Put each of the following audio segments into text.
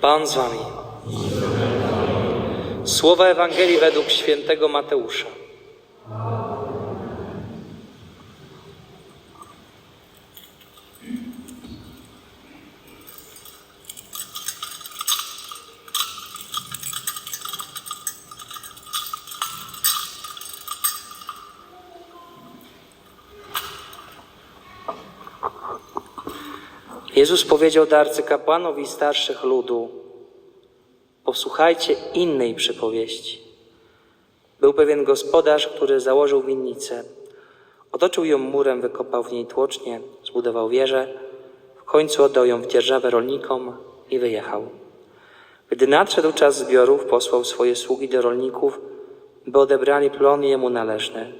Pan z wami. Słowa Ewangelii według świętego Mateusza. Jezus powiedział do arcykapłanów i starszych ludu: Posłuchajcie innej przypowieści. Był pewien gospodarz, który założył winnicę. Otoczył ją murem, wykopał w niej tłocznie, zbudował wieżę, w końcu oddał ją w dzierżawę rolnikom i wyjechał. Gdy nadszedł czas zbiorów, posłał swoje sługi do rolników, by odebrali plon jemu należny.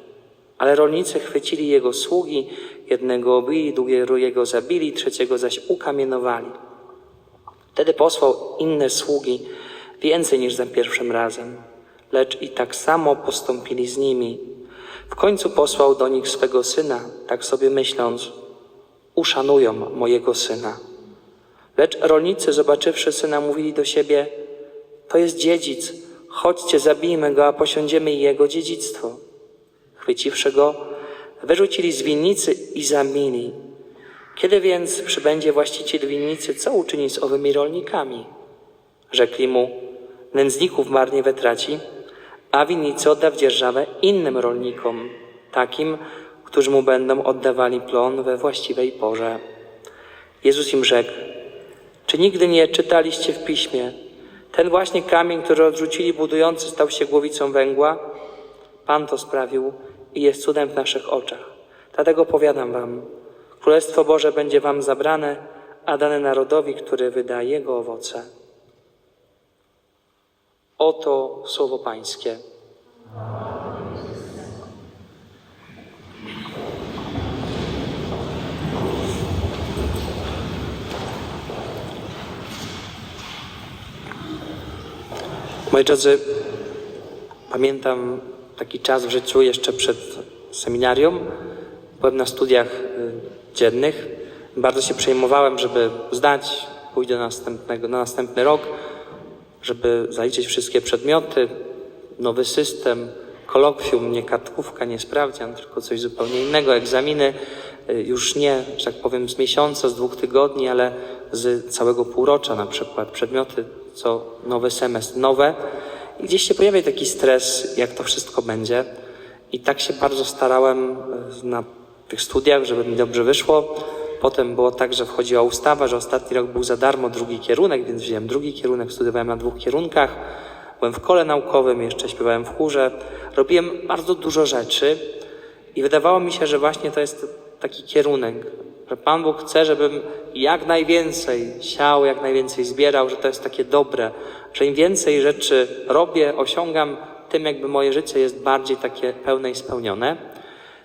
Ale rolnicy chwycili jego sługi, jednego obili, drugiego zabili, trzeciego zaś ukamienowali. Wtedy posłał inne sługi, więcej niż za pierwszym razem, lecz i tak samo postąpili z nimi. W końcu posłał do nich swego syna, tak sobie myśląc, uszanują mojego syna. Lecz rolnicy, zobaczywszy syna, mówili do siebie, to jest dziedzic, chodźcie, zabijmy go, a posiądziemy jego dziedzictwo. Chwyciwszy go, wyrzucili z winnicy i zabili. Kiedy więc przybędzie właściciel winnicy, co uczyni z owymi rolnikami? Rzekli mu, nędzników marnie wytraci, a winnicy odda w dzierżawę innym rolnikom, takim, którzy mu będą oddawali plon we właściwej porze. Jezus im rzekł, czy nigdy nie czytaliście w piśmie, ten właśnie kamień, który odrzucili budujący, stał się głowicą węgła? Pan to sprawił i jest cudem w naszych oczach. Dlatego powiadam wam, Królestwo Boże będzie wam zabrane, a dane narodowi, który wyda jego owoce. Oto słowo Pańskie. Moi drodzy, pamiętam taki czas w życiu jeszcze przed seminarium. Byłem na studiach y, dziennych. Bardzo się przejmowałem, żeby zdać, pójść do następnego, na następny rok, żeby zaliczyć wszystkie przedmioty, nowy system, kolokwium, nie kartkówka, nie sprawdzian, tylko coś zupełnie innego. Egzaminy y, już nie, że tak powiem, z miesiąca, z dwóch tygodni, ale z całego półrocza na przykład. Przedmioty co nowy semestr, nowe. Gdzieś się pojawia taki stres, jak to wszystko będzie. I tak się bardzo starałem y, na tych studiach, żeby mi dobrze wyszło. Potem było tak, że wchodziła ustawa, że ostatni rok był za darmo drugi kierunek, więc wziąłem drugi kierunek, studiowałem na dwóch kierunkach. Byłem w kole naukowym, jeszcze śpiewałem w chórze. Robiłem bardzo dużo rzeczy i wydawało mi się, że właśnie to jest taki kierunek, że Pan Bóg chce, żebym jak najwięcej siał, jak najwięcej zbierał, że to jest takie dobre, że im więcej rzeczy robię, osiągam, tym jakby moje życie jest bardziej takie pełne i spełnione.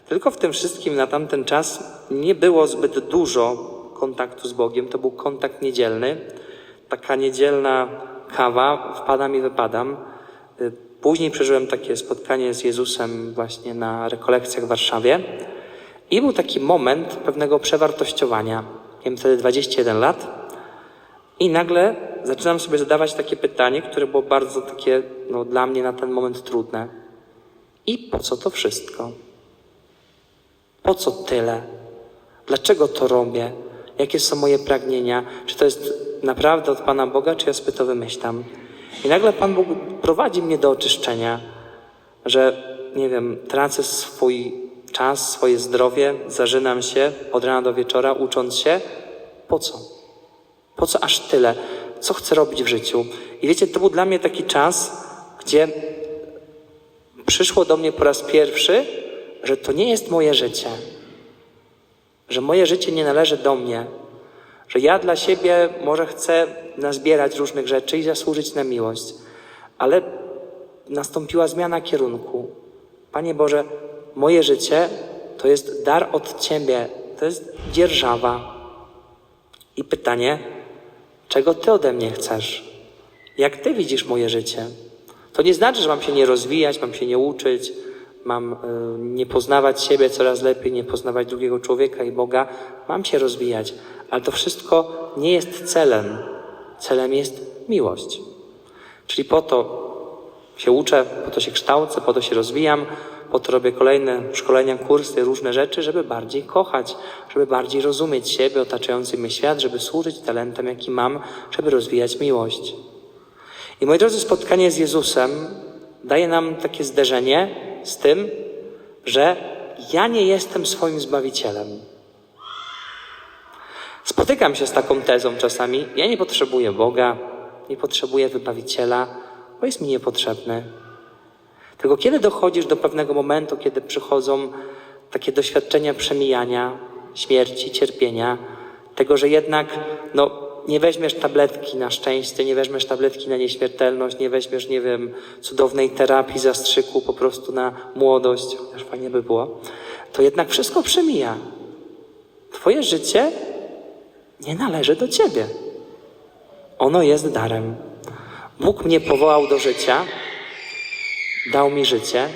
Tylko w tym wszystkim na tamten czas nie było zbyt dużo kontaktu z Bogiem. To był kontakt niedzielny. Taka niedzielna kawa, wpadam i wypadam. Później przeżyłem takie spotkanie z Jezusem właśnie na rekolekcjach w Warszawie. I był taki moment pewnego przewartościowania. Miałem wtedy 21 lat. I nagle zaczynam sobie zadawać takie pytanie, które było bardzo takie no, dla mnie na ten moment trudne. I po co to wszystko? Po co tyle? Dlaczego to robię? Jakie są moje pragnienia? Czy to jest naprawdę od Pana Boga, czy ja sobie to wymyślam? I nagle Pan Bóg prowadzi mnie do oczyszczenia, że, nie wiem, tracę swój czas, swoje zdrowie, zażynam się od rana do wieczora, ucząc się. Po co? Po co aż tyle? Co chcę robić w życiu? I wiecie, to był dla mnie taki czas, gdzie przyszło do mnie po raz pierwszy, że to nie jest moje życie, że moje życie nie należy do mnie, że ja dla siebie może chcę nazbierać różnych rzeczy i zasłużyć na miłość, ale nastąpiła zmiana kierunku. Panie Boże, moje życie to jest dar od Ciebie, to jest dzierżawa. I pytanie, czego Ty ode mnie chcesz? Jak Ty widzisz moje życie? To nie znaczy, że mam się nie rozwijać, mam się nie uczyć, mam y, nie poznawać siebie coraz lepiej, nie poznawać drugiego człowieka i Boga. Mam się rozwijać, ale to wszystko nie jest celem. Celem jest miłość. Czyli po to się uczę, po to się kształcę, po to się rozwijam, po to robię kolejne szkolenia, kursy, różne rzeczy, żeby bardziej kochać, żeby bardziej rozumieć siebie, otaczający mnie świat, żeby służyć talentem, jaki mam, żeby rozwijać miłość. I moi drodzy, spotkanie z Jezusem daje nam takie zderzenie z tym, że ja nie jestem swoim zbawicielem. Spotykam się z taką tezą czasami. Ja nie potrzebuję Boga, nie potrzebuję wybawiciela, bo jest mi niepotrzebny. Tylko kiedy dochodzisz do pewnego momentu, kiedy przychodzą takie doświadczenia przemijania, śmierci, cierpienia, tego, że jednak no, nie weźmiesz tabletki na szczęście, nie weźmiesz tabletki na nieśmiertelność, nie weźmiesz, nie wiem, cudownej terapii zastrzyku po prostu na młodość, chociaż fajnie by było, to jednak wszystko przemija. Twoje życie nie należy do ciebie. Ono jest darem. Bóg mnie powołał do życia, dał mi życie,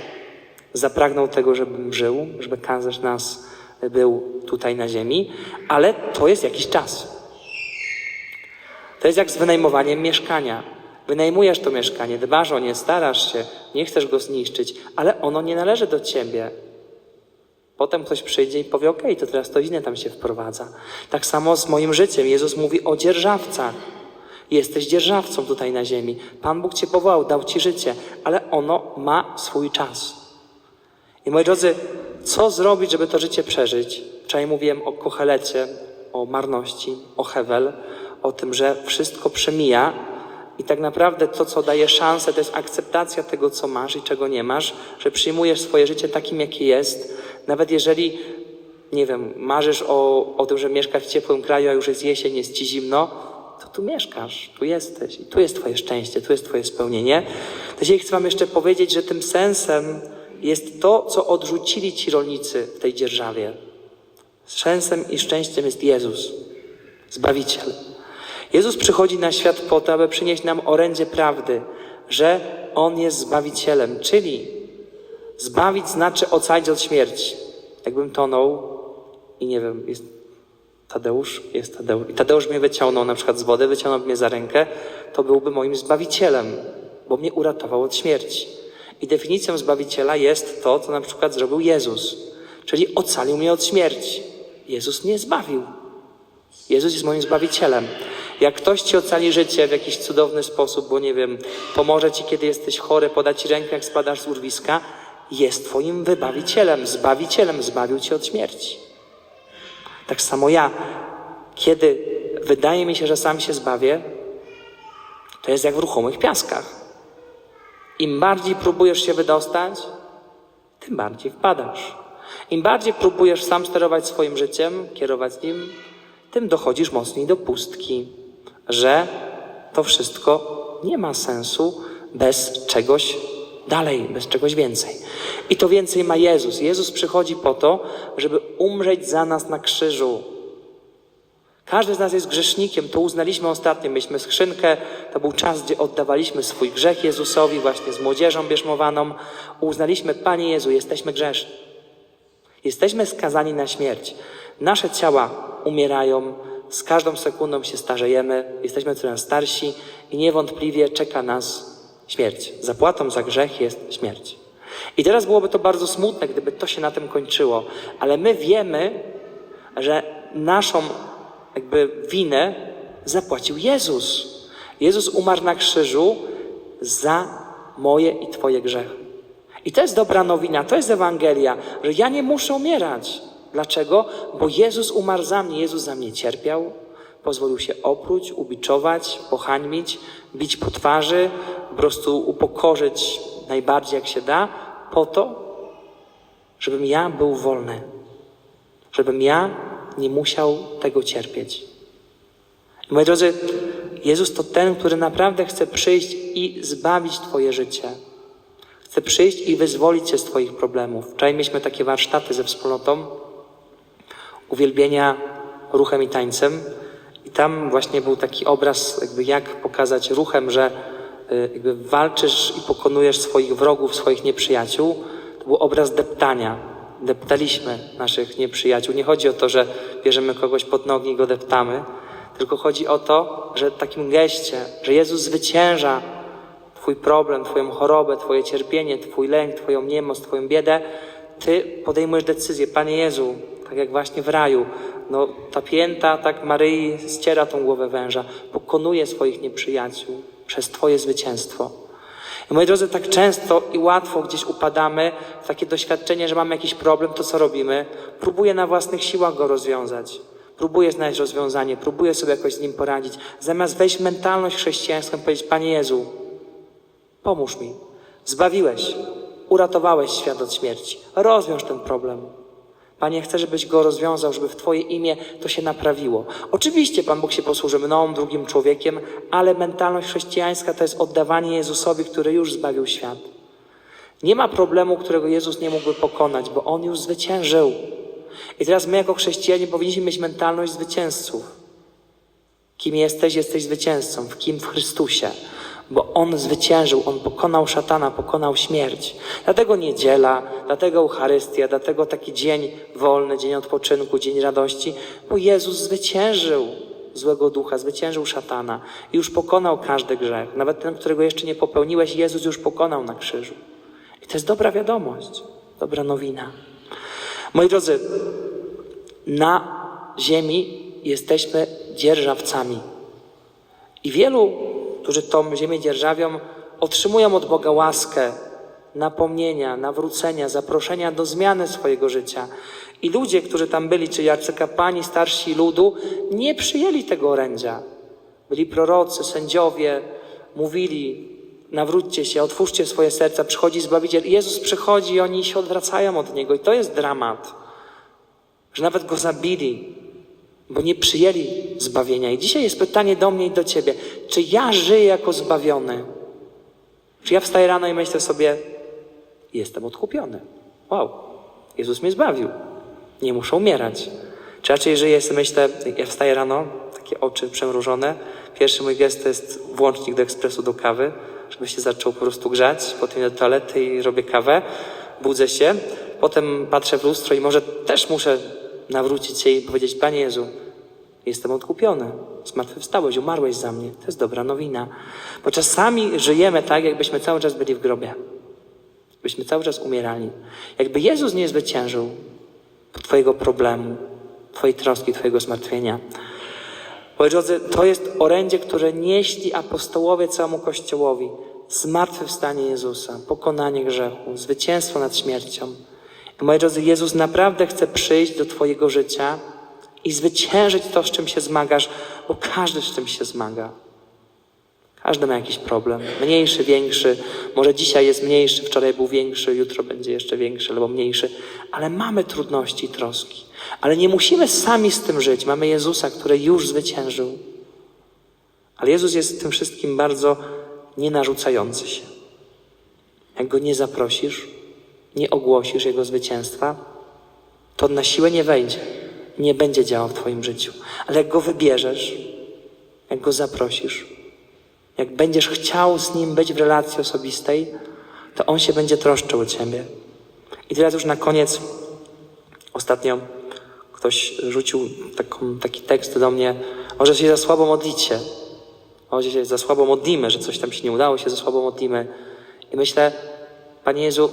zapragnął tego, żebym żył, żeby z nas był tutaj na ziemi, ale to jest jakiś czas. To jest jak z wynajmowaniem mieszkania. Wynajmujesz to mieszkanie, dbasz o nie, starasz się, nie chcesz go zniszczyć, ale ono nie należy do ciebie. Potem ktoś przyjdzie i powie: OK, to teraz to inne tam się wprowadza. Tak samo z moim życiem. Jezus mówi o dzierżawcach. Jesteś dzierżawcą tutaj na ziemi. Pan Bóg cię powołał, dał ci życie, ale ono ma swój czas. I moi drodzy, co zrobić, żeby to życie przeżyć? Wczoraj mówiłem o kochelecie, o marności, o Hewel, o tym, że wszystko przemija i tak naprawdę to, co daje szansę, to jest akceptacja tego, co masz i czego nie masz, że przyjmujesz swoje życie takim, jakie jest, nawet jeżeli, nie wiem, marzysz o, o tym, że mieszkasz w ciepłym kraju, a już jest jesień, jest ci zimno, tu mieszkasz, tu jesteś i tu jest Twoje szczęście, tu jest Twoje spełnienie. Dzisiaj chcę Wam jeszcze powiedzieć, że tym sensem jest to, co odrzucili ci rolnicy w tej dzierżawie. Sensem i szczęściem jest Jezus, Zbawiciel. Jezus przychodzi na świat po to, aby przynieść nam orędzie prawdy, że On jest Zbawicielem, czyli zbawić znaczy ocalić od śmierci. Jakbym tonął i nie wiem, jest Tadeusz, jest Tadeusz, i Tadeusz mnie wyciągnął na przykład z wody, wyciągnął mnie za rękę, to byłby moim Zbawicielem, bo mnie uratował od śmierci. I definicją Zbawiciela jest to, co na przykład zrobił Jezus, czyli ocalił mnie od śmierci. Jezus mnie zbawił. Jezus jest moim Zbawicielem. Jak ktoś ci ocali życie w jakiś cudowny sposób, bo nie wiem, pomoże ci, kiedy jesteś chory, poda ci rękę, jak spadasz z urwiska, jest twoim wybawicielem, zbawicielem, zbawił cię od śmierci. Tak samo ja, kiedy wydaje mi się, że sam się zbawię, to jest jak w ruchomych piaskach. Im bardziej próbujesz się wydostać, tym bardziej wpadasz. Im bardziej próbujesz sam sterować swoim życiem, kierować nim, tym dochodzisz mocniej do pustki, że to wszystko nie ma sensu bez czegoś dalej, bez czegoś więcej. I to więcej ma Jezus. Jezus przychodzi po to, żeby umrzeć za nas na krzyżu. Każdy z nas jest grzesznikiem, to uznaliśmy ostatnio. Mieliśmy skrzynkę, to był czas, gdzie oddawaliśmy swój grzech Jezusowi, właśnie z młodzieżą bierzmowaną. Uznaliśmy, Panie Jezu, jesteśmy grzeszni. Jesteśmy skazani na śmierć. Nasze ciała umierają, z każdą sekundą się starzejemy, jesteśmy coraz starsi i niewątpliwie czeka nas śmierć. Zapłatą za grzech jest śmierć. I teraz byłoby to bardzo smutne, gdyby to się na tym kończyło, ale my wiemy, że naszą jakby winę zapłacił Jezus. Jezus umarł na krzyżu za moje i Twoje grzechy. I to jest dobra nowina, to jest Ewangelia, że ja nie muszę umierać. Dlaczego? Bo Jezus umarł za mnie, Jezus za mnie cierpiał, pozwolił się opróć, ubiczować, pohańmić, bić po twarzy, po prostu upokorzyć najbardziej jak się da, po to, żebym ja był wolny, żebym ja nie musiał tego cierpieć. I moi drodzy, Jezus to ten, który naprawdę chce przyjść i zbawić Twoje życie. Chce przyjść i wyzwolić Cię z Twoich problemów. Wczoraj mieliśmy takie warsztaty ze wspólnotą uwielbienia ruchem i tańcem. I tam właśnie był taki obraz, jakby jak pokazać ruchem, że y, jakby walczysz i pokonujesz swoich wrogów, swoich nieprzyjaciół. To był obraz deptania. Deptaliśmy naszych nieprzyjaciół. Nie chodzi o to, że bierzemy kogoś pod nogi i go deptamy, tylko chodzi o to, że takim geście, że Jezus zwycięża Twój problem, Twoją chorobę, Twoje cierpienie, Twój lęk, Twoją niemoc, Twoją biedę, Ty podejmujesz decyzję, Panie Jezu, tak jak właśnie w raju, no ta pięta, tak Maryi ściera tą głowę węża, pokonuje swoich nieprzyjaciół przez Twoje zwycięstwo. I moi drodzy, tak często i łatwo gdzieś upadamy w takie doświadczenie, że mamy jakiś problem, to co robimy? Próbuję na własnych siłach go rozwiązać. Próbuję znaleźć rozwiązanie, próbuję sobie jakoś z nim poradzić. Zamiast wejść w mentalność chrześcijańską i powiedzieć, Panie Jezu, pomóż mi. Zbawiłeś, uratowałeś świat od śmierci. Rozwiąż ten problem. Panie, chcę, żebyś go rozwiązał, żeby w Twoje imię to się naprawiło. Oczywiście Pan Bóg się posłuży mną, drugim człowiekiem, ale mentalność chrześcijańska to jest oddawanie Jezusowi, który już zbawił świat. Nie ma problemu, którego Jezus nie mógłby pokonać, bo On już zwyciężył. I teraz my, jako chrześcijanie, powinniśmy mieć mentalność zwycięzców. Kim jesteś? Jesteś zwycięzcą. W kim? W Chrystusie. Bo On zwyciężył, On pokonał szatana, pokonał śmierć. Dlatego niedziela, dlatego Eucharystia, dlatego taki dzień wolny, dzień odpoczynku, dzień radości, bo Jezus zwyciężył złego ducha, zwyciężył szatana i już pokonał każdy grzech. Nawet ten, którego jeszcze nie popełniłeś, Jezus już pokonał na krzyżu. I to jest dobra wiadomość, dobra nowina. Moi drodzy, na ziemi jesteśmy dzierżawcami. I wielu, którzy tą ziemię dzierżawią, otrzymują od Boga łaskę, napomnienia, nawrócenia, zaproszenia do zmiany swojego życia. I ludzie, którzy tam byli, czyli arcykapłani, starsi ludu, nie przyjęli tego orędzia. Byli prorocy, sędziowie, mówili, nawróćcie się, otwórzcie swoje serca, przychodzi Zbawiciel. Jezus przychodzi i oni się odwracają od Niego. I to jest dramat, że nawet Go zabili, bo nie przyjęli zbawienia. I dzisiaj jest pytanie do mnie i do Ciebie. Czy ja żyję jako zbawiony? Czy ja wstaję rano i myślę sobie, jestem odkupiony. Wow, Jezus mnie zbawił. Nie muszę umierać. Czy raczej żyję sobie myślę, ja wstaję rano, takie oczy przemrużone. Pierwszy mój gest to jest włącznik do ekspresu do kawy, żeby się zaczął po prostu grzać. Potem idę do toalety i robię kawę. Budzę się. Potem patrzę w lustro i może też muszę nawrócić się i powiedzieć, Panie Jezu, jestem odkupiony. Zmartwychwstałeś, umarłeś za mnie. To jest dobra nowina. Bo czasami żyjemy tak, jakbyśmy cały czas byli w grobie. Byśmy cały czas umierali. Jakby Jezus nie zwyciężył Twojego problemu, Twojej troski, Twojego zmartwienia. Moi drodzy, to jest orędzie, które nieśli apostołowie całemu Kościołowi. Zmartwychwstanie Jezusa, pokonanie grzechu, zwycięstwo nad śmiercią. Moi drodzy, Jezus naprawdę chce przyjść do Twojego życia i zwyciężyć to, z czym się zmagasz, bo każdy z czym się zmaga. Każdy ma jakiś problem. Mniejszy, większy. Może dzisiaj jest mniejszy, wczoraj był większy, jutro będzie jeszcze większy albo mniejszy. Ale mamy trudności i troski. Ale nie musimy sami z tym żyć. Mamy Jezusa, który już zwyciężył. Ale Jezus jest tym wszystkim bardzo nienarzucający się. Jak Go nie zaprosisz, nie ogłosisz Jego zwycięstwa, to na siłę nie wejdzie. Nie będzie działał w Twoim życiu. Ale jak Go wybierzesz, jak Go zaprosisz, jak będziesz chciał z Nim być w relacji osobistej, to On się będzie troszczył o Ciebie. I teraz już na koniec, ostatnio ktoś rzucił taką, taki tekst do mnie, o, że się za słabo modlicie, o, że się za słabo modlimy, że coś tam się nie udało, się za słabo modlimy. I myślę, Panie Jezu,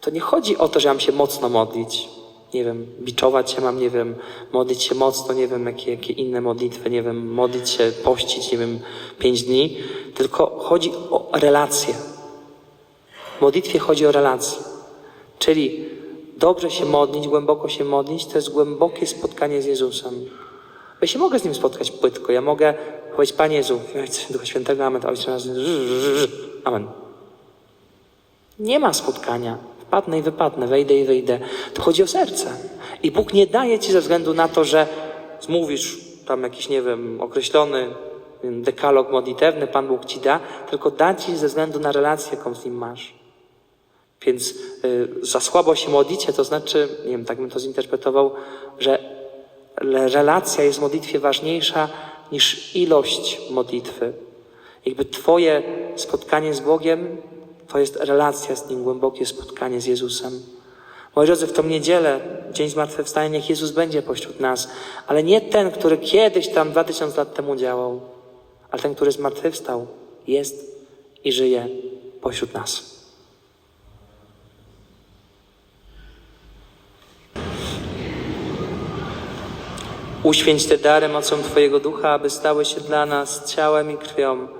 to nie chodzi o to, że mam się mocno modlić. Nie wiem, biczować się mam, nie wiem, modlić się mocno, nie wiem, jakie, jakie inne modlitwy, nie wiem, modlić się, pościć, nie wiem, pięć dni. Tylko chodzi o relacje. W modlitwie chodzi o relacje. Czyli dobrze się modlić, głęboko się modlić, to jest głębokie spotkanie z Jezusem. Ja się mogę z Nim spotkać płytko. Ja mogę powiedzieć, Panie Jezu, Ojca Świętego Amen, Ojcze Amen. Nie ma spotkania. Wpadnę i wypadnę, wejdę i wyjdę. To chodzi o serce. I Bóg nie daje ci ze względu na to, że zmówisz tam jakiś, nie wiem, określony dekalog modlitewny, Pan Bóg ci da, tylko da ci ze względu na relację, jaką z Nim masz. Więc y, za słabo się modlicie, to znaczy, nie wiem, tak bym to zinterpretował, że relacja jest w modlitwie ważniejsza niż ilość modlitwy. Jakby Twoje spotkanie z Bogiem to jest relacja z Nim, głębokie spotkanie z Jezusem. Moi drodzy, w tą niedzielę, dzień zmartwychwstania, niech Jezus będzie pośród nas, ale nie ten, który kiedyś tam 2000 lat temu działał, ale ten, który zmartwychwstał, jest i żyje pośród nas. Uświęć te dary mocą Twojego Ducha, aby stały się dla nas ciałem i krwią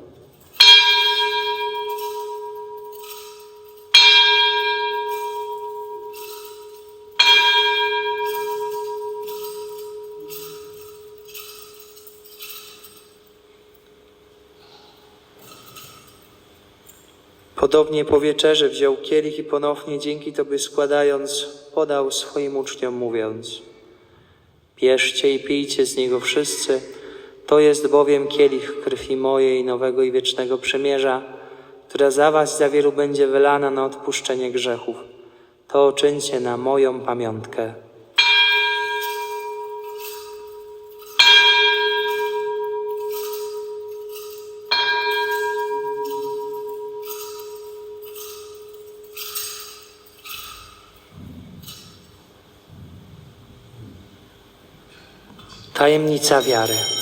Podobnie po wieczerzy wziął kielich i ponownie dzięki Tobie składając, podał swoim uczniom, mówiąc Bierzcie i pijcie z niego wszyscy, to jest bowiem kielich krwi mojej nowego i wiecznego przymierza, która za Was za wielu będzie wylana na odpuszczenie grzechów. To czyńcie na moją pamiątkę. Tajemnica wiary.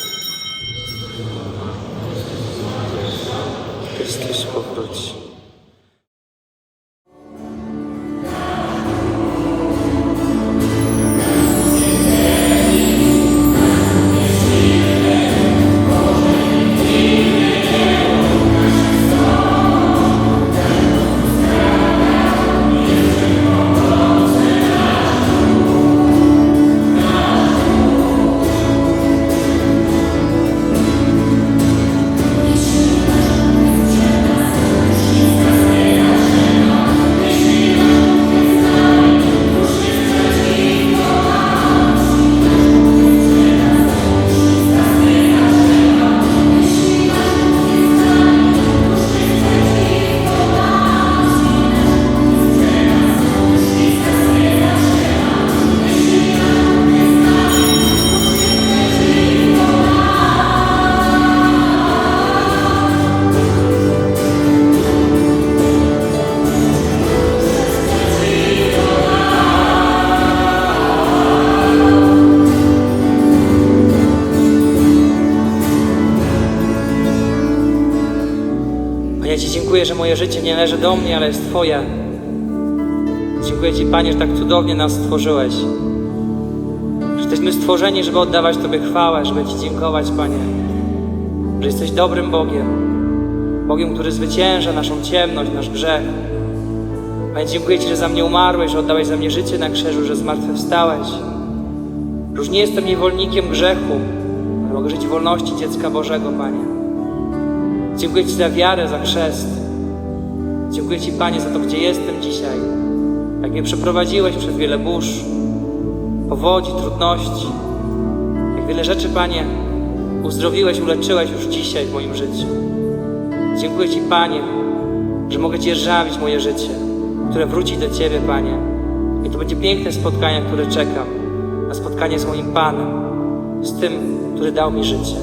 Dziękuję, że moje życie nie należy do mnie, ale jest Twoje. Dziękuję Ci, Panie, że tak cudownie nas stworzyłeś. Że jesteśmy stworzeni, żeby oddawać Tobie chwałę, żeby Ci dziękować, Panie. Że jesteś dobrym Bogiem. Bogiem, który zwycięża naszą ciemność, nasz grzech. Panie, dziękuję Ci, że za mnie umarłeś, że oddałeś za mnie życie na krzyżu, że zmartwychwstałeś. Już nie jestem niewolnikiem grzechu, ale mogę żyć w wolności dziecka Bożego, Panie. Dziękuję Ci za wiarę, za chrzest. Dziękuję Ci, Panie, za to, gdzie jestem dzisiaj. Jak mnie przeprowadziłeś przez wiele burz, powodzi, trudności. Jak wiele rzeczy, Panie, uzdrowiłeś, uleczyłeś już dzisiaj w moim życiu. Dziękuję Ci, Panie, że mogę dzierżawić moje życie, które wróci do Ciebie, Panie. I to będzie piękne spotkanie, które czekam. Na spotkanie z moim Panem, z tym, który dał mi życie.